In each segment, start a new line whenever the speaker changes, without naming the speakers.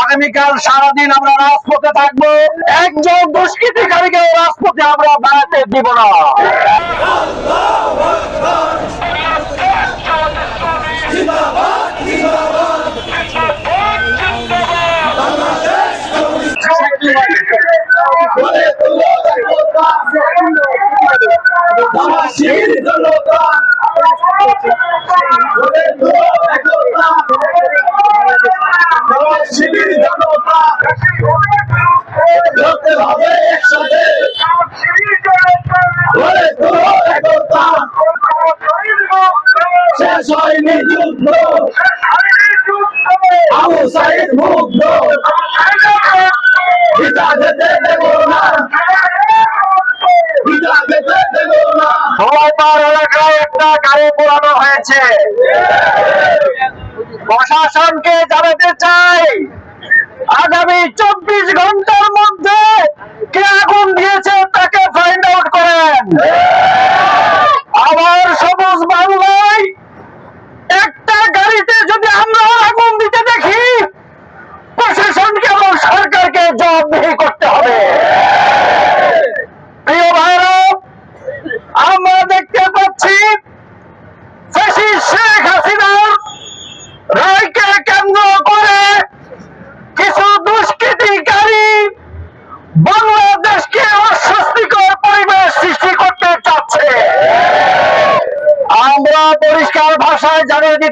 আগামীকাল সারাদিন আমরা রাজপথে থাকব। একজন দুষ্কৃতিকারীকে রাজপথে আমরা বেড়াতে দিব না।
হয়নি যুদ্ধ আবু সাইদ মুগ্ধ যেতে দেব
এলাকায় একটা গাড়ি পোড়ানো হয়েছে। প্রশাসনকে জানাতে চাই, আগামী চব্বিশ ঘণ্টার মধ্যে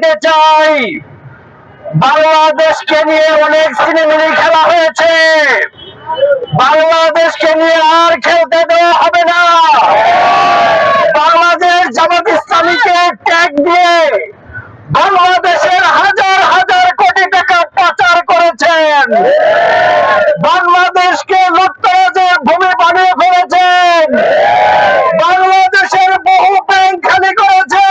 দিতে চাই। বাংলাদেশকে নিয়ে অনেক সিনেমিনি খেলা হয়েছে। বাংলাদেশকে নিয়ে আর খেলতে দেওয়া হবে না। বাংলাদেশ জামাত ইসলামীকে ট্যাগ দিয়ে বাংলাদেশের হাজার হাজার কোটি টাকা পাচার করেছেন। বাংলাদেশকে লুটতরাজের ভূমি বানিয়ে ফেলেছেন বাংলাদেশের বহু ব্যাংক খালি করেছে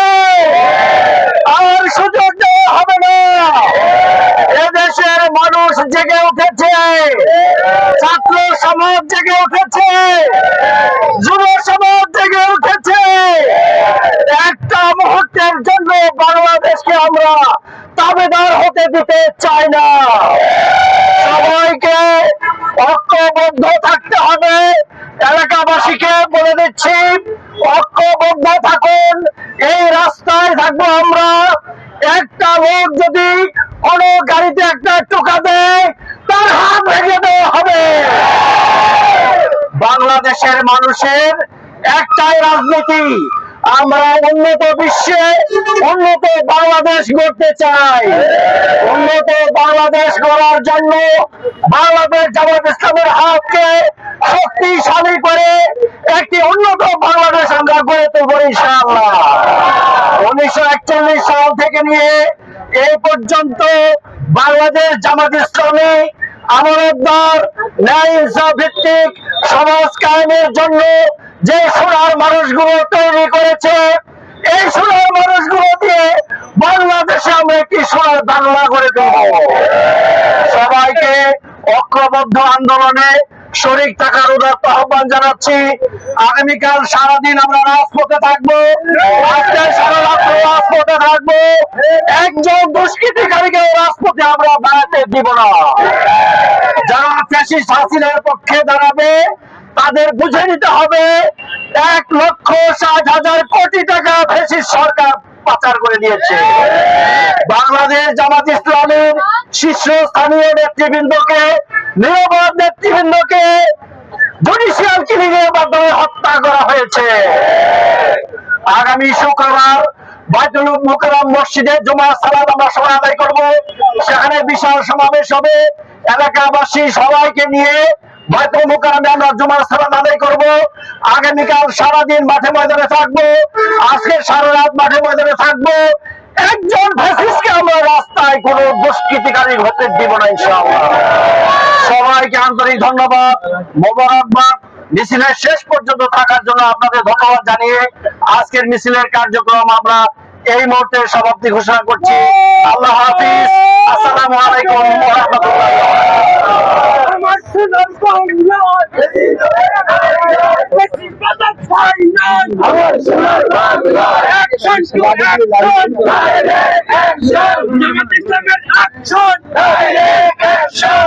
আর সুযোগ দেওয়া হবে না এদেশের মানুষ জেগে উঠেছে ছাত্র সমাজ জেগে উঠেছে যুব সমাজ জেগে উঠেছে একটা মুহূর্তের জন্য বাংলাদেশকে আমরা দাবিদার হতে চাই না। সবাইকে ঐক্যবদ্ধ থাকতে হবে। এলাকাবাসীকে বলে দিচ্ছি, ঐক্যবদ্ধ থাকুন। এই রাস্তায় থাকব আমরা। একটা লোক যদি কোনো গাড়িতে একটা টোকা দেয়, তার হাত ভেঙে দেওয়া হবে। বাংলাদেশের মানুষের একটাই রাজনীতি আমরা উন্নত বিশ্বে উন্নত বাংলাদেশ গড়তে চাই। উন্নত বাংলাদেশ গড়ার জন্য বাংলাদেশ জামাত ইসলামের হাতকে শক্তিশালী করে একটি উন্নত বাংলাদেশ আমরা গড়ে তুলব ইনশাআল্লাহ। উনিশশো একচল্লিশ সাল থেকে নিয়ে এই পর্যন্ত বাংলাদেশ জামাত ইসলামী আমানতদার ন্যায় ভিত্তিক সমাজ কায়েমের জন্য যে সোনার মানুষগুলো তৈরি করেছে, এই সোনার মানুষগুলো দিয়ে বাংলাদেশে আমরা একটি সোনার বাংলা গড়ে তুলব। সবাইকে ঐক্যবদ্ধ আন্দোলনে শরিক থাকার উদাত্ত আহ্বান জানাচ্ছি। আগামীকাল সারাদিন আমরা রাজপথে থাকব। রাজপথে থাকব। একজন দুষ্কৃতিকারীকে রাজপথে আমরা বেড়াতে দিব না। ফ্যাসিস্ট হাসিনার পক্ষে দাঁড়াবে, তাদের বুঝে নিতে হবে এক লক্ষ ষাট হাজার কোটি টাকা ফ্যাসিস্ট সরকার পাচার করে দিয়েছে। বাংলাদেশ জামাত ইসলামের শীর্ষস্থানীয় নেতৃবৃন্দকে নিরপরাধ নেতৃবৃন্দকে জুডিশিয়াল কিলিং এর মাধ্যমে হত্যা করা হয়েছে। আগামী শুক্রবার বাইতুল মুকাররম মসজিদে জুমা সালাত আমরা সবাই আদায় করব। বিশাল সমাবেশ হবে। এলাকাবাসী সবাইকে নিয়ে সবাইকে আন্তরিক ধন্যবাদ, মোবারকবাদ। মিছিলের শেষ পর্যন্ত থাকার জন্য আপনাদের ধন্যবাদ জানিয়ে আজকের মিছিলের কার্যক্রম আমরা এই মুহূর্তে সমাপ্তি ঘোষণা করছি।
Our solar power
action to action,
direct action.
Jamaat Islameর action,
direct action.